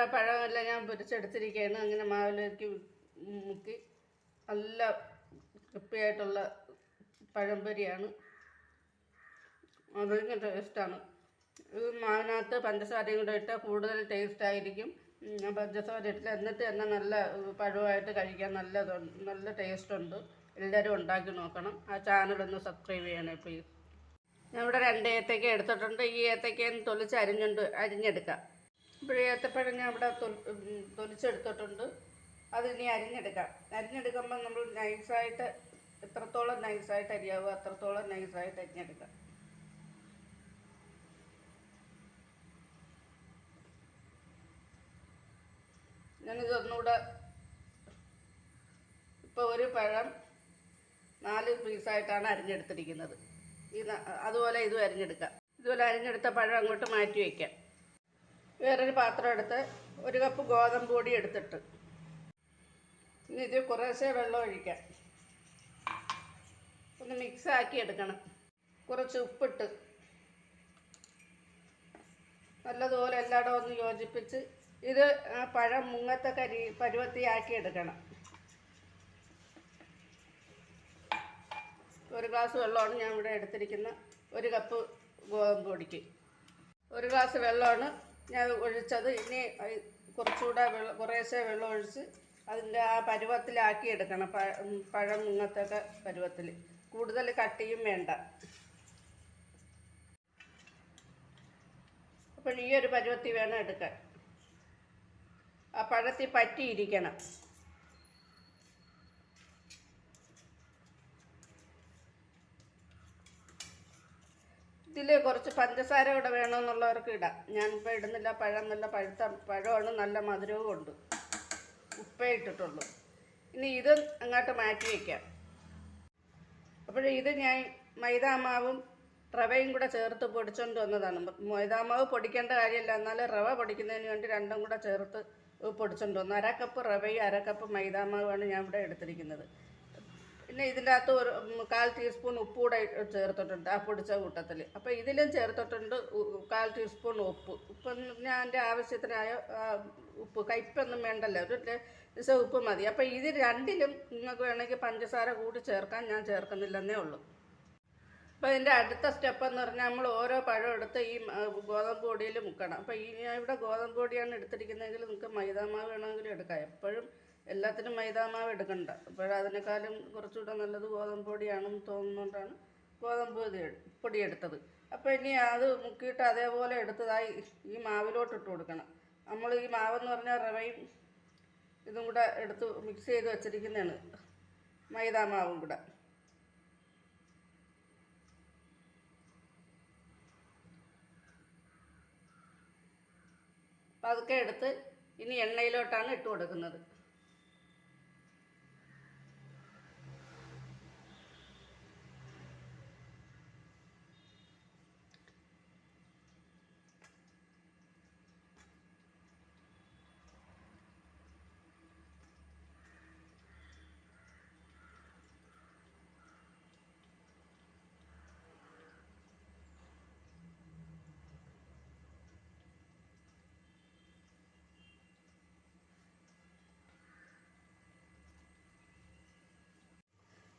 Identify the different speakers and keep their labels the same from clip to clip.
Speaker 1: ആ പഴമെല്ലാം ഞാൻ പൊരിച്ചെടുത്തിരിക്കുകയാണ് അങ്ങനെ മാവിലേക്ക് മുക്കി നല്ല ക്രിപ്പിയായിട്ടുള്ള പഴംപൊരിയാണ് അതിന് ടേസ്റ്റാണ് ഇത് മാവിനകത്ത് പഞ്ചസാരയും കൂടെ ഇട്ടാൽ കൂടുതൽ ടേസ്റ്റായിരിക്കും പഞ്ചസാര ഇട്ടില്ല എന്നിട്ട് തന്നെ നല്ല പഴമായിട്ട് കഴിക്കാൻ നല്ല നല്ല ടേസ്റ്റുണ്ട് എല്ലാവരും ഉണ്ടാക്കി നോക്കണം. ആ ചാനലൊന്ന് സബ്സ്ക്രൈബ് ചെയ്യണേ പ്ലീസ് ഞാൻ ഇവിടെ രണ്ട് ഏത്തയ്ക്ക എടുത്തിട്ടുണ്ട്. ഈ ഏത്തയ്ക്കയും തൊലിച്ച് അരിഞ്ഞുണ്ട് അരിഞ്ഞെടുക്കാം. ഇപ്പോൾ ഏത്തപ്പഴം ഞാൻ ഇവിടെ തൊലിച്ചെടുത്തിട്ടുണ്ട്. അത് ഇനി അരിഞ്ഞെടുക്കാം. അരിഞ്ഞെടുക്കുമ്പോൾ നമ്മൾ നൈസായിട്ട് എത്രത്തോളം നൈസായിട്ട് അരിയാവുക അത്രത്തോളം നൈസായിട്ട് അരിഞ്ഞെടുക്കാം. ഞാനിതൊന്നുകൂടെ ഇപ്പോൾ ഒരു പഴം നാല് പീസായിട്ടാണ് അരിഞ്ഞെടുത്തിരിക്കുന്നത്. ഇത് അതുപോലെ ഇതും അരിഞ്ഞെടുക്കാം. ഇതുപോലെ അരിഞ്ഞെടുത്ത പഴം അങ്ങോട്ട് മാറ്റി വയ്ക്കാം വേറൊരു പാത്രം എടുത്ത് ഒരു കപ്പ് ഗോതമ്പ് പൊടി എടുത്തിട്ട്. ഇനി ഇതിൽ കുറേശ്ശെ വെള്ളം ഒഴിക്കാം. ഒന്ന് മിക്സാക്കി എടുക്കണം. കുറച്ച് ഉപ്പിട്ട്. നല്ലതുപോലെ എല്ലായിടവും ഒന്ന് യോജിപ്പിച്ച് ഇത് പഴം മുങ്ങത്തെ കരി പരുവത്തിയാക്കി എടുക്കണം. ഒരു ഗ്ലാസ് വെള്ളമാണ് ഞാൻ ഇവിടെ എടുത്തിരിക്കുന്ന ഒരു കപ്പ് ഗോതമ്പ് പൊടിക്ക്. ഒരു ഗ്ലാസ് വെള്ളമാണ് ഞാൻ ഒഴിച്ചത് ഇനി കുറച്ചുകൂടെ വെള്ളം കുറേശ്ശെ വെള്ളം ഒഴിച്ച് അതിന്റെ ആ പരുവത്തിലാക്കി എടുക്കണം. പഴം ഇങ്ങനത്തെ പരുവത്തിൽ. കൂടുതൽ കട്ടിയും വേണ്ട. അപ്പോൾ ഈ ഒരു പരുവത്തിൽ വേണം എടുക്കാൻ. ആ പഴത്തിൽ പറ്റിയിരിക്കണം. ഇതിൽ കുറച്ച് പഞ്ചസാര കൂടെ വേണമെന്നുള്ളവർക്ക് ഇടാം. ഞാനിപ്പോൾ ഇടുന്നില്ല പഴം നല്ല പഴുത്ത പഴമാണ് നല്ല മധുരവും ഉണ്ട്. ഉപ്പേ ഇട്ടിട്ടുള്ളൂ. ഇനി ഇത് അങ്ങോട്ട് മാറ്റി വയ്ക്കാം അപ്പോൾ ഇത് ഞാൻ മൈദാമാവും റവയും കൂടെ ചേർത്ത് പൊടിച്ചുകൊണ്ട് വന്നതാണ്. മൈദാമാവ് പൊടിക്കേണ്ട കാര്യമില്ല. എന്നാൽ റവ പൊടിക്കുന്നതിന് വേണ്ടി രണ്ടും കൂടെ ചേർത്ത് പൊടിച്ചുകൊണ്ട് വന്നു. അര കപ്പ് റവയും അര കപ്പ് മൈദാമാവുമാണ് ഞാൻ ഇവിടെ എടുത്തിരിക്കുന്നത്. പിന്നെ ഇതിന്റെ അകത്ത് ഒരു കാൽ ടീസ്പൂൺ ഉപ്പ് കൂടെ ചേർത്തിട്ടുണ്ട് ആ പൊടിച്ച കൂട്ടത്തിൽ അപ്പോൾ ഇതിലും ചേർത്തിട്ടുണ്ട് കാൽ ടീസ്പൂൺ ഉപ്പ്. ഉപ്പ് ഞാൻ എന്റെ ആവശ്യത്തിനായ ഉപ്പ് കയ്പൊന്നും വേണ്ടല്ലോ ഒരു ദിവസം ഉപ്പ് മതി. അപ്പോൾ ഇത് രണ്ടിലും നിങ്ങൾക്ക് വേണമെങ്കിൽ പഞ്ചസാര കൂടി ചേർക്കാൻ ഞാൻ ചേർക്കുന്നില്ലെന്നേ ഉള്ളൂ. അപ്പോൾ ഇതിന്റെ അടുത്ത സ്റ്റെപ്പ് എന്ന് പറഞ്ഞാൽ നമ്മൾ ഓരോ പഴം എടുത്ത് ഈ ഗോതമ്പ് പൊടിയിൽ മുക്കണം. അപ്പോൾ ഈ ഞാൻ ഇവിടെ ഗോതമ്പ് പൊടിയാണ് എടുത്തിരിക്കുന്നതെങ്കിൽ നിങ്ങൾക്ക് മൈദാമാവ് വേണമെങ്കിലും എടുക്കാം. എപ്പോഴും എല്ലാത്തിനും മൈദാമാവ് എടുക്കണ്ട. അപ്പോൾ അതിനേക്കാളും കുറച്ചുകൂടെ നല്ലത് ഗോതമ്പ് പൊടിയാണെന്ന് തോന്നുന്നതുകൊണ്ടാണ് ഗോതമ്പ് പൊടി എടുത്തത് അപ്പോൾ ഇനി അത് മുക്കിയിട്ട് അതേപോലെ എടുത്തതായി ഈ മാവിലോട്ട് ഇട്ട് കൊടുക്കണം. നമ്മൾ ഈ മാവെന്ന് പറഞ്ഞാൽ റവയും ഇതും കൂടെ എടുത്ത് മിക്സ് ചെയ്ത് വെച്ചിരിക്കുന്നതാണ്. മൈദാമാവും കൂടെ. അതൊക്കെ എടുത്ത് ഇനി എണ്ണയിലോട്ടാണ് ഇട്ട് കൊടുക്കുന്നത്.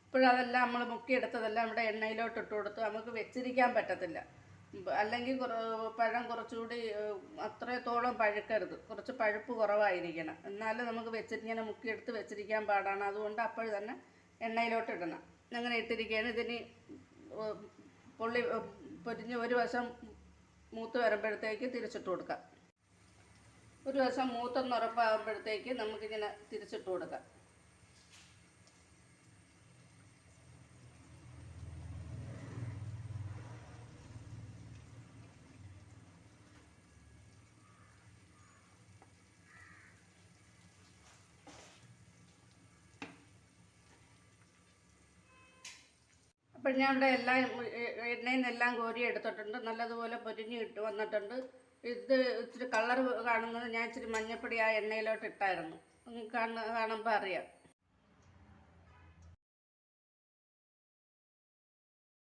Speaker 1: ഇപ്പോഴതെല്ലാം നമ്മൾ മുക്കിയെടുത്തതെല്ലാം ഇവിടെ എണ്ണയിലോട്ട് ഇട്ട് കൊടുത്തു. നമുക്ക് വെച്ചിരിക്കാൻ പറ്റത്തില്ല. അല്ലെങ്കിൽ പഴം കുറച്ചുകൂടി അത്രത്തോളം പഴുക്കരുത്. കുറച്ച് പഴുപ്പ് കുറവായിരിക്കണം. എന്നാലും നമുക്ക് വെച്ചിട്ട് ഇങ്ങനെ മുക്കിയെടുത്ത് വെച്ചിരിക്കാൻ പാടാണ്. അതുകൊണ്ട് അപ്പോൾ തന്നെ എണ്ണയിലോട്ട് ഇടണം അങ്ങനെ ഇട്ടിരിക്കുകയാണ്. ഇതിന് പൊള്ളി പൊരിഞ്ഞ് ഒരു വശം മൂത്ത് വരുമ്പോഴത്തേക്ക് തിരിച്ചിട്ട് കൊടുക്കാം. ഒരു വശം മൂത്തം നിറപ്പാകുമ്പോഴത്തേക്ക് നമുക്കിങ്ങനെ തിരിച്ചിട്ട് കൊടുക്കാം. അപ്പോൾ ഞാൻ ഇവിടെ എല്ലാം എണ്ണയിൽ നിന്നെല്ലാം കോരി എടുത്തിട്ടുണ്ട്. നല്ലതുപോലെ പൊരിഞ്ഞ് ഇട്ട് വന്നിട്ടുണ്ട്. ഇത് ഇച്ചിരി കളർ കാണുന്നത് ഞാൻ ഇച്ചിരി മഞ്ഞപ്പൊടി ആ എണ്ണയിലോട്ട് ഇട്ടായിരുന്നു. കാണുമ്പോൾ അറിയാം.